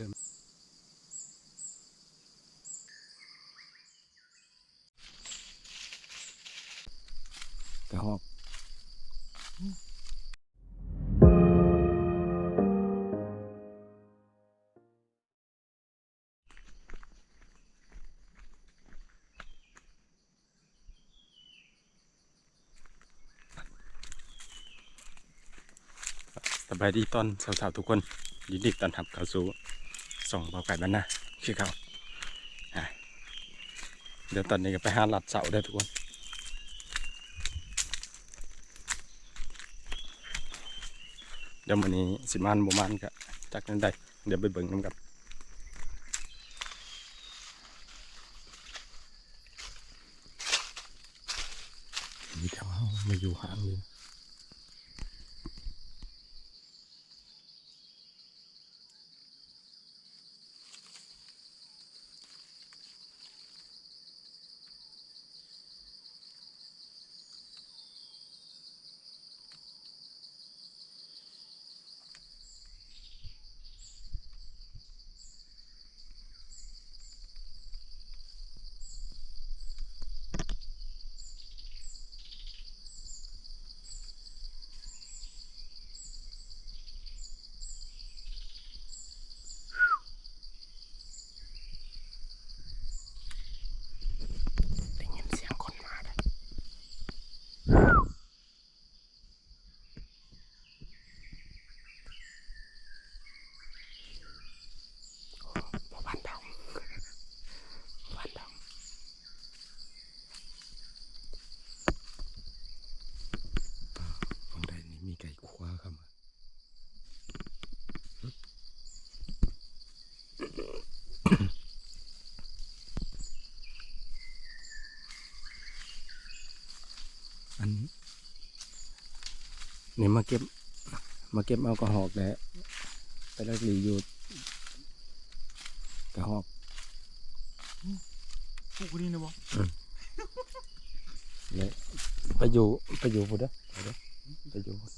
เริ่มกระหอบสบายดีตอนสาวๆทุกคนยินดีต้อนรับเข้าสู่ ส่องเบาไก่บ้านนะคือเขาอะเดี๋ยวตอนนี้ก็ไปหาหลัดเสาได้ทุกคนเดี๋ยววันนี้สิมานบ่มานก็จักนั้นได้ เดี๋ยวไปเบิ่งน้ำกับมีแถวเฮามาอยู่ห่างเลย ได้ยินเสียงคนมาเลยบ่บ้านดองบ่บ้านดองฝั่งใดนี่มีไก่คว้าเข้ามาอันนี้ นี่มาเก็บ มาเก็บเอากระหอกแหละไปลักหลีอยู่กระหอกพวกนี้นะบ่เลยไปอยู่ไปอยู่พุทธะไปเด้อไปอยู่พุ่น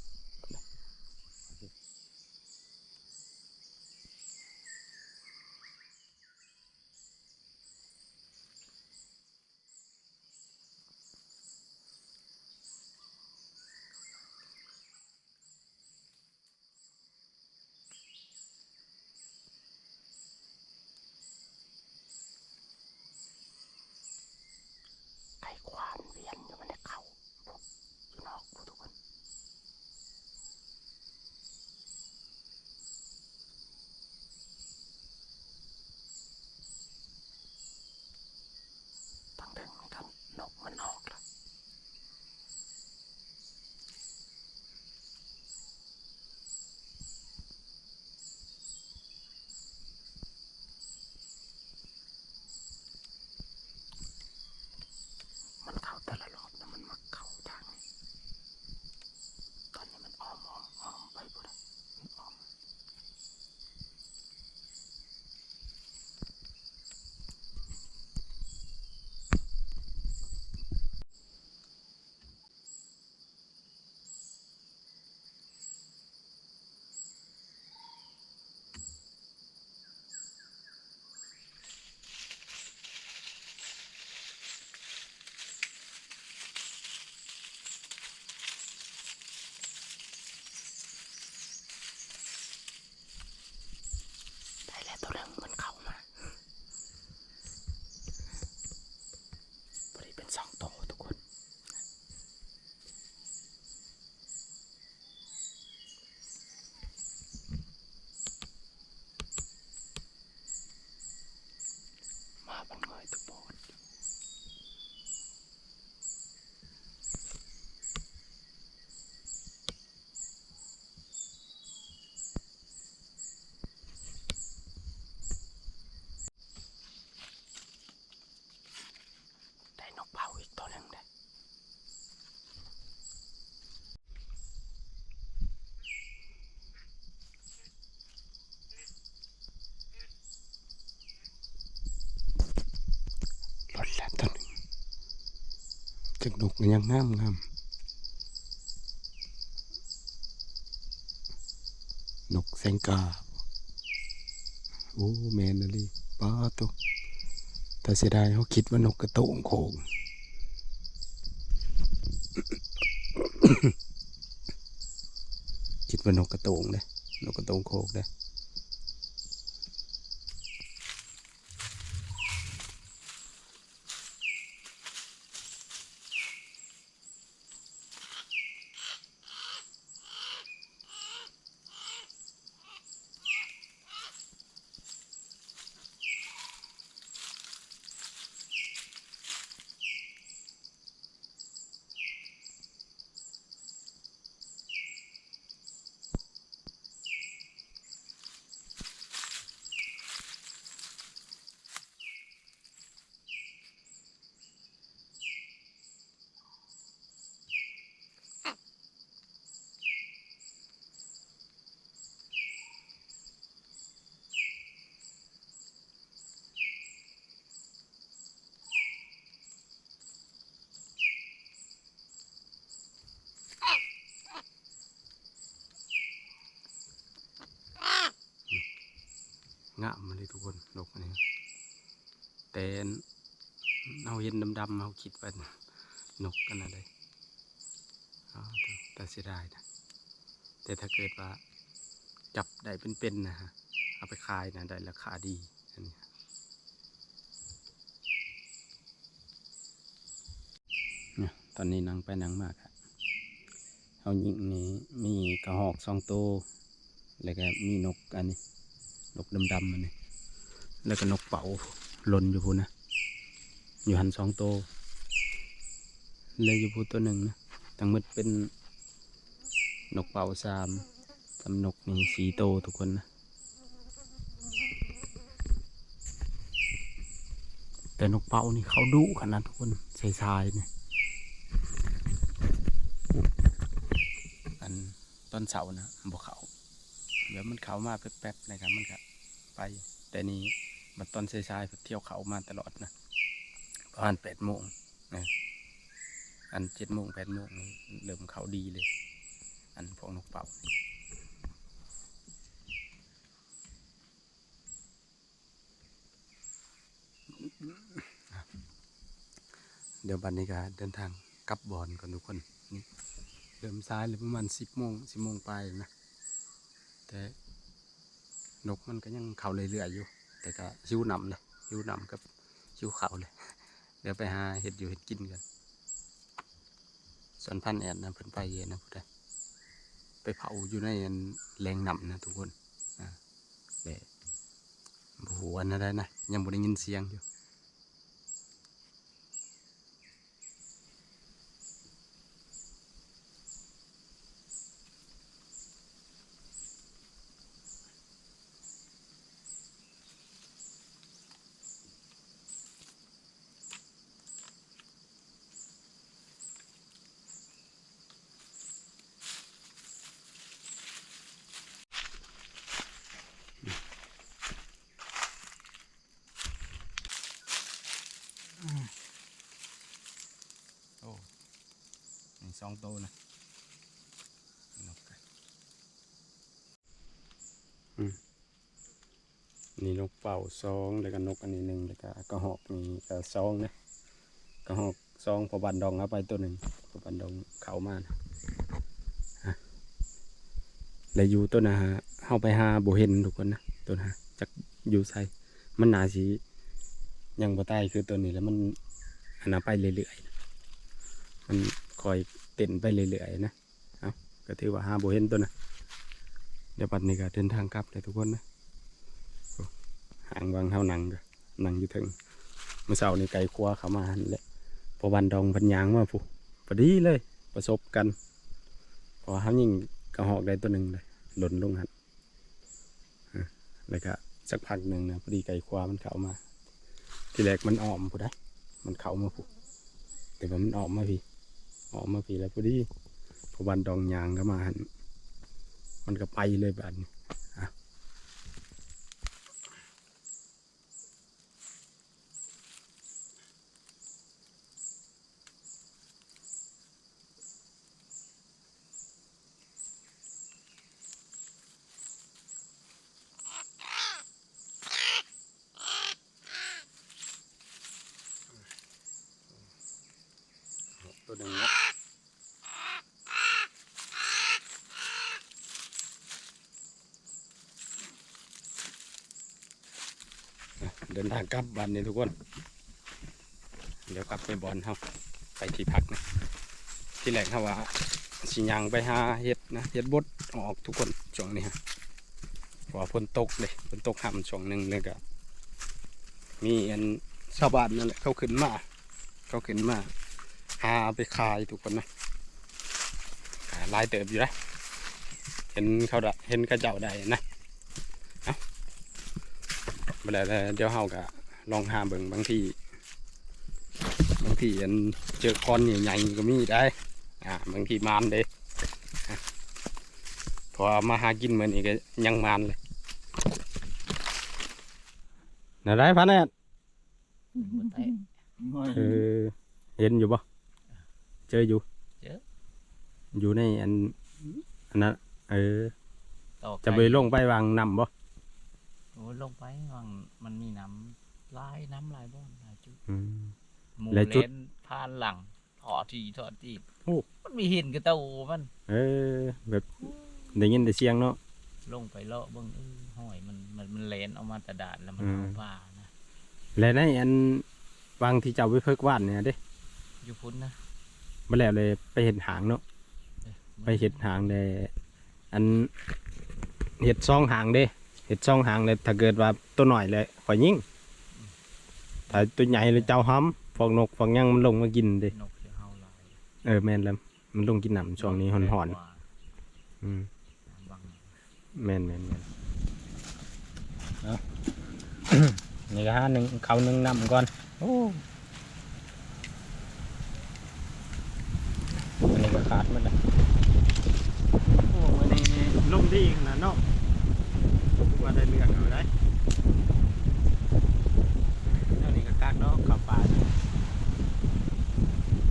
ไก่ควานเวียนอยู่มันในเขาพุ่นอยู่นอกพุ่นทุกคนตั้งถึงกันนกมันออกแล้ว มันเข้าแต่ละรอบนะมันมาเข้าทางนี้ตอนนี้มันอ้อมอ้อมอ้อมไปบุได้มันอ้อม ได้แล้วตัวเรื่องมันเข้ามาบริเป็นสองโตวทุกคน มาบันเงยตุกโบดได้นกเผาอีกตัวหนึ่งเลยรถแล้วตัวหนึ่ง จึงนกมันยังงามงามนกแสงกา โอ้แมนนะลีป้าตวแต่เสียดายเขาคิดว่านกกระโตงโขงคิดว่านกกระโตงเลยนกกระโตงโขกเลยงามมาเลยทุก คนนกอันนี้แต่เอาเห็นดำๆเอาคิดว่านกกันอะไรแต่เสียดายนะแต่ถ้าเกิดว่าจับได้เป็นๆนะฮะเอาไปขายนะได้ราคาดีอันนี้นี่ยตอนนี้นางไปนางมากอะเอายิงนี่มีกระหอกสองตัวแล้วก็มีนกอันนี้ นกดำๆมันนี่ แล้วก็นกเป๋าหล่นอยู่พูนนะอยู่หันสองตัวเลยอยู่พูนตัวหนึ่งนะทั้งหมดเป็นนกเป๋าสามสำนกนี่สีโตทุกคนนะแต่นกเป๋านี่เขาดุขนาดทุกคนใส่ทรายเนี่ยอันต้นเสานะบอกเขาเดี๋ยวมันเขามาแป๊บๆนะครับมันก็ไป แต่นี้มันตอนสายๆเที่ยวเขามาตลอดนะประมาณแปดโมงนะอันเจ็ดโมงแปดโมงนี่เริ่มเขาดีเลย อันพวกนกเป่าเดี๋ยวบันนี้ก็เดินทางกลับบอนก่อนทุกคนนี่เริ่มซ้ายเลยประมาณสิบโมงสิบโมงไปนะแต่ นกมันก็ยังเข่าเรื่อยๆอยู่ แต่ก็ชิวนำเลยชิวนำกับชิวเข่าเลย เดี๋ยวไปหาเห็ดอยู่เห็ดกินกันส่วนพันแอดนะเพิ่นไปเย็นนะพูดได้ไปเผาอยู่ในแรงนำนะทุกคนอ่าแต่หัวนะได้นะยังบ่ได้ยินเสียงอยู่ สองตัวนะนกไก่อืมนี่นกเป่าสองแล้วก็นกอันนี้หนึ่งแล้วก็กระหอกนี่ก็สองนะกระหอกสองพอบันดองเอาไปตัวหนึ่งพอบันดองเขามานะฮะแล้วอยู่ตัวนะฮะเข้าไปหาโบเห็นทุกคนนะตัวนะฮะจากอยู่ใส่มันหนาสียังบ่ตายคือตัวนี้แล้วมันอันนั้นไปเรื่อยๆมันคอย เต้นไปเรื่อยๆนะเอาก็ถือว่าหาโบเห็นตัวนะเดี๋ยวปัดนี้ก็เดินทางกลับเลยทุกคนนะหางวางเท่านังก็นังอยู่ถึงเมื่อเช้านี่ไก่ครัวเขามาหันแหละพอวันดองพันยางมาผู้พอดีเลย ประสบกัน พอเขายิงกระหอกได้ตัวหนึ่งเลยหล่นลงหันอะแล้วก็สักพักหนึ่งนะพอดีไก่ครัวมันเข้ามา ทีแรกมันออมผู้ได้ มันเข้ามาผู้แต่ว่ามันออกมาพี่ ออกมาพีแล้วพอดีพอวันดองยางก็มาหันมันก็ไปเลยบัดนี้งเนาะอะเดิ นทางกลับบ้านนี่ทุกคน เดี๋ยวกลับไปบอลเฮาไปที่พักนะที่แรกเขาว่าสิยางไปหาเฮ็ดนะเฮ็ดบดออกทุกคนช่วงนี้ฮะว่าฝนตกเลยฝนตกห่ำช่วงหนึ่งเลยก็มีอันชาวบ้านนั่นแหละเขาขึ้นมา เขาขึ้นมาหาไปขายทุกคนนะขายลายเติบอยู่นะเห็นเขาเห็นเขาเจ้าได้นะ ไปแล้วเดี๋ยวเฮาก็ลองหาเบิ่งบางทีบางทีอันเจอคอนใหญ่ๆก็มีได้อ่าบางทีมานเด้อะพอมาหากินเหมือนนี้ก็ยังมานเลยน่าได้พันแน่บ่แตะเออเห็นอยู่ปะเจออยู่เจออยู่ในอันอันนั้นเออต่อจะไปลงไปวางนำบ่ โอ้ยลงไปวังมันมีน้ำลายน้ำลายบ่อนลายจุดอืม หมูและจุด เลนผ่านหลังถอดทีถอดทีโอ้มันมีเห็นกระเต้ามัน เออ แบบได้ยินแต่เสียงเนาะ ลงไปเลาะเบิ่งเออห้อยมันมันมันเลนออกมาแตะดาดแล้วมันอืม เอาป่านะและในอันวางที่เจ้าไปเพิกว่านเนี่ยเด้อยู่พุ่นนะมาแล้วเลยไปเห็นหางเนาะเอ้ยไปเห็ดหางเลยอันเห็ดซองหางเด้เห็ดซองหางเลยถ้าเกิดว่าตัวหน่อยเลยข่อยยิงถ้าตัวใหญ่เลยเจ้าห้ำฟองนกฟองหยังมันลงมากินเด้นกเสียเฮาหลายเออแม่นแล้วมันลงกินหนำช่วงนี้หอนหอนกว่าๆอืมบังแม่นแม่นแม่นเอา นี่ก็หาหนึ่งเขาหนึ่งนำก่อนโอ้อันนี้ก็ขาดมันเลยโอ้วันนี้ลงดีขนาดเนาะ ว่าได้เลือกเอาได้แล้วนี่ก็กากเนาะขับป่าเนี่ย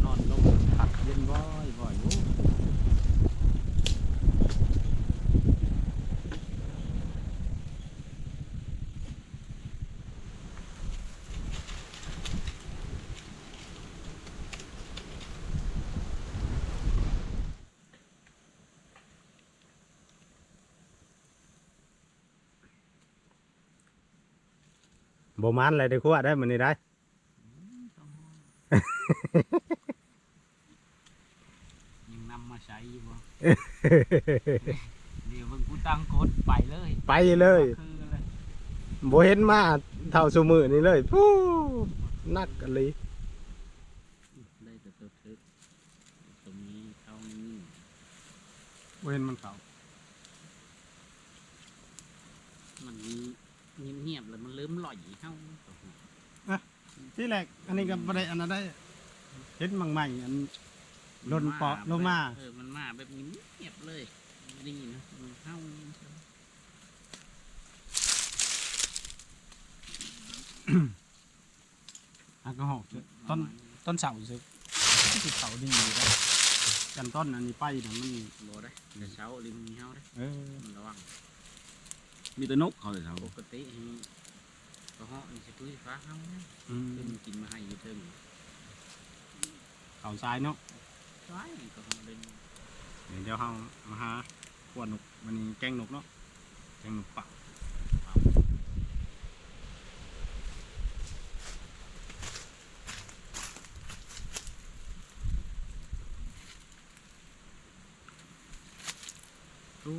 นอนลงผักเย็นบ่อยบ่อย บมันอะไรได้ขั้วได้มันนี่ได้ ยังนำมาใช้อยู่บ่ เดี๋ยวเบิ่งกูตั้งกดไปเลยไปเลยคือเลยโบเห็นมาเท่าสมือนี่เลยฟู้นักกันเลยได้แต่ตัวทึกตรงนี้เท่านี้โบเห็นมันเขามัน เงียบๆเลยมันเริ่มหล่อยเข้าที่แรกอันนี้ก็บ่ได้อันนั้นได้เห็นมังใหม่อันลนเปาะลงมาเออมันมาแบบนี้เงียบเลยนี่นะมันเข้าอันก็หอกต้นต้นเสาซึกที่เสาดีอยู่ได้กันต้นอันนี้ไปนะมันบ่ได้แต่เช้าริมเฮาได้เออมันระวัง มีแต่นกเขาเลยครับปกติให้ก็เหาะนี่สิตุ้ยฟ้าเฮานะอืมคือมันกินมาให้อยู่เทิงเขาทรายเนาะซ้ายก็เหาะเล่นเดี๋ยวเดี๋ยวเฮามาหาขวดนกวันนี้แกงนกเนาะแกงนกเป่าโอ้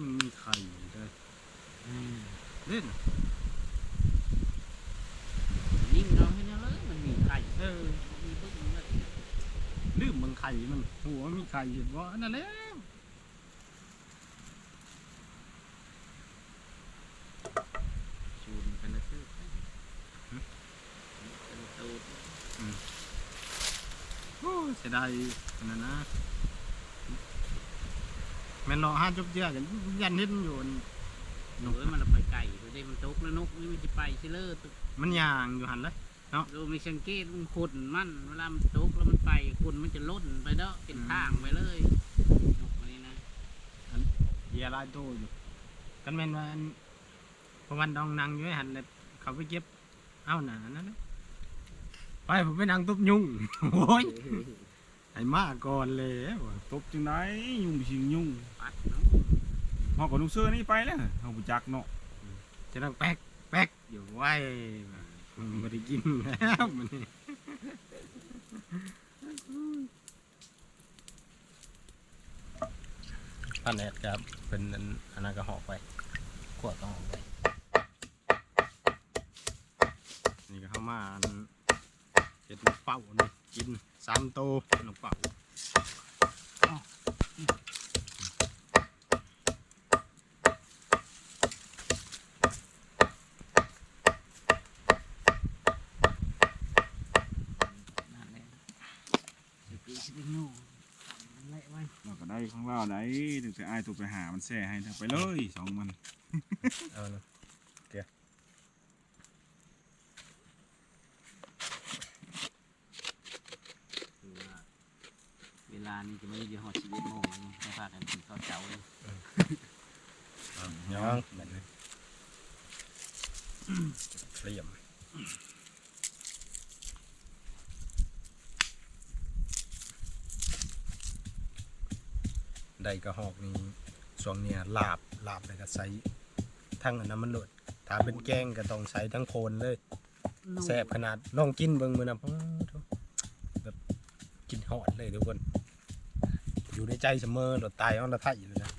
มันมีไข่ด้วย อืม เล่น ยิ่งเราให้เนี่ยเลยมันมีไข่เออมีบึ้งเลย ลืมมันไข่มัน หัวมีไข่อยู่ว่าอันนั่นแหละชูนกันนะคือเป็นตูดโอ้เสียดายอันนั้นะแม่นเนาะห้าจุบเจือกันยันเห็นอยู่อันหนูมันไปไก่ตัวเด้มันตกแล้วนกนี่มันจะไปเชิเลอร์มันยางอยู่หันเลย เราไม่สังเกตมันขุดมันเวลามันตกแล้วมันไปคุณมันจะล่นไปเด้อเป็นทางไปเลยนกอันนี้นะเหยียลายโตอยู่กันแม่นว่าอันพอวันดองนางอยู่ให้หันเลยเขาไปเก็บเอาหนานั่นนะไปผมไปนางตุบยุงโอ้ยไอ้มาก่อนเลยตบจังไดยุ่งสิงยุ่งปัดเนาะเฮาก็นุ่งเสื้อนี่ไปแล้วเฮาบ่จักเนาะจะต้องแป๊กแป๊กอยู่ไว้มัน ไม่ได้กินแล้วมันนี่พันแอดครับ เป็นอันนั้นก็หอกไปขวดก็หอกไป นี่ก็เข้ามาอันเห็ดนกเป่านี่กินสามโตวนกเป่า นั่นแหละสิปีสิ เป็นงูไล่ไว้เราก็ได้ของเราได้ถึงจะอายตัวไปหามันแซ่ให้ไปเลยสองมันเอาเลยคือว่าเวลานี้จะไม่ได้หอดชีวิตโมงไม่พากันกินข้าวเจ้าเลยยังแบบนี้เรียม ได้กระหอกนี่ช่วงเนี้ยลาบลาบเลยก็ใส่ทั้งอันนั้นมันหลดถ้าเป็นแกงก็ต้องใส่ทั้งโคนเลยแซ่บขนาดลองกินเบิ่งมือนะแบบกินหอดเลยทุกคน อยู่ในใจเสมอหลดตายอ้อนละไทยเลยนะ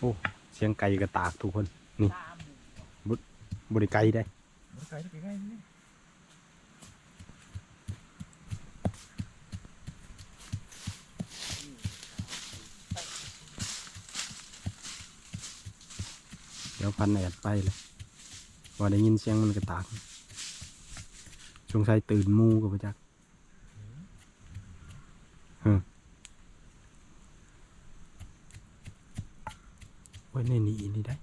โอ้ เสียงไก่กระตากทุกคน นี่บริไก่ได้ใกล้ใกล้นี่เดี๋ยวพันแอดไปเลยว่าได้ยินเสียงมันกระตากสงสัยตื่นมูกับประจักเฮ้อไว้ในนี้นี่ได้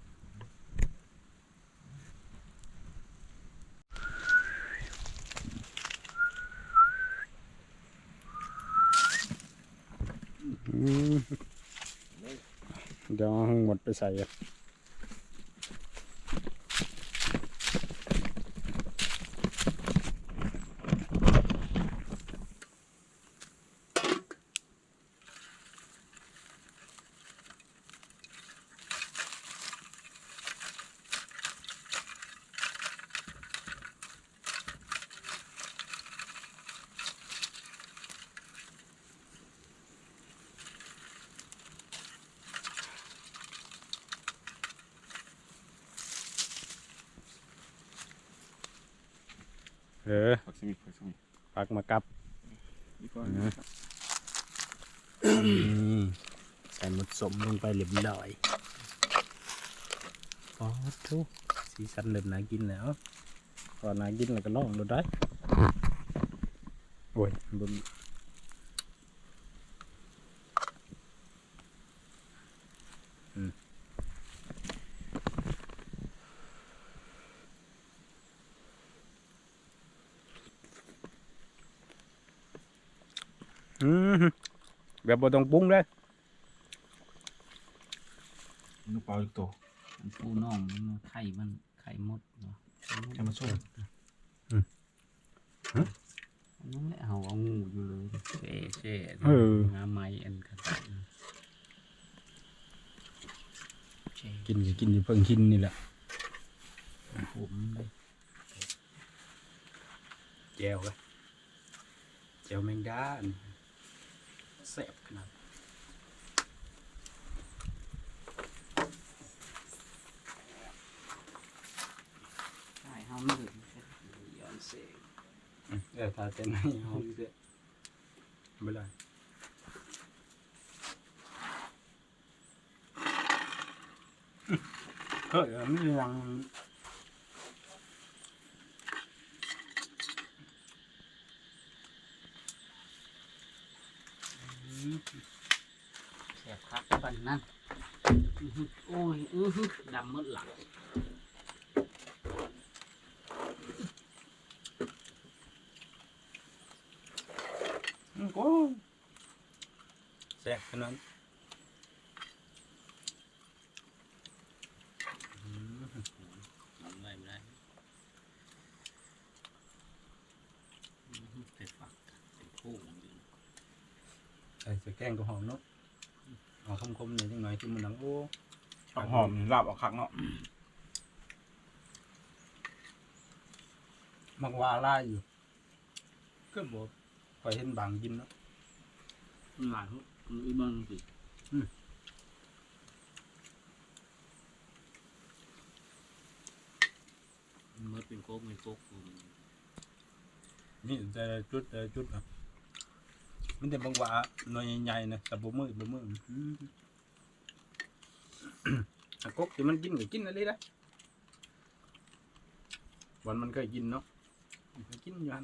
เดี๋ยวเอาทั้งหมดไปใส่ เออผักสมิผักสมิปักมากับดีกว่าใส่หมดสมลงไปเรียบร้อยปอดทุกสีสันเริ่มน่ากินแล้วก่อนน่ากินแล้วก็ลองดูได้โอ้ยบนอืมอืม แบบบ่ต้องปรุงเลยลูกเปล่าอีกตัวมันปูน่องมันไข่มันไข่มดเนาะให้มันส้มอันนั่นแหละเอาเอางูอยู่เลยเช่เช่เอองาไม้อันกระต่ายเช่กินอยู่กินอยู่เพิ่งกินนี่แหละผมเลยแจวเลยแจวแมงดาอันนี้ แซ่บขนาดใช่เฮาไม่ถึงย้อนเสกเออถ้าเต้นให้เอาเด้อไม่ได้เฮ้ยมันยัง แสบคักปันนั่นโอ้ยอื้อหือดำมืดหลังโอ้แซ่บขนาดนั้น ทำอะไรไม่ได้เผ็ดฝักเป็นคู่มันอยู่ ใส่เสื้อแกงก็หอมเนาะเอาคมๆหน่อยจังหน่อยคือมันหนัง โอ้เอาหอมลาบเอาคักเนาะมักว่าล่าอยู่ ก็บอกคอยเห็นบางกินเนาะมันหลายทุกมันอีบ้างสิอืมมันเป็นโก๊กเป็นโก๊กนี่แต่ละจุดแต่ละจุดครับมันแต่บางว่าหน่วยใหญ่ๆนะแต่บ่มืดบ่มืดอืมอะ กบที่มันกินก็กินอะไรนะวันมันเคยกินเนาะกินอยู่หัน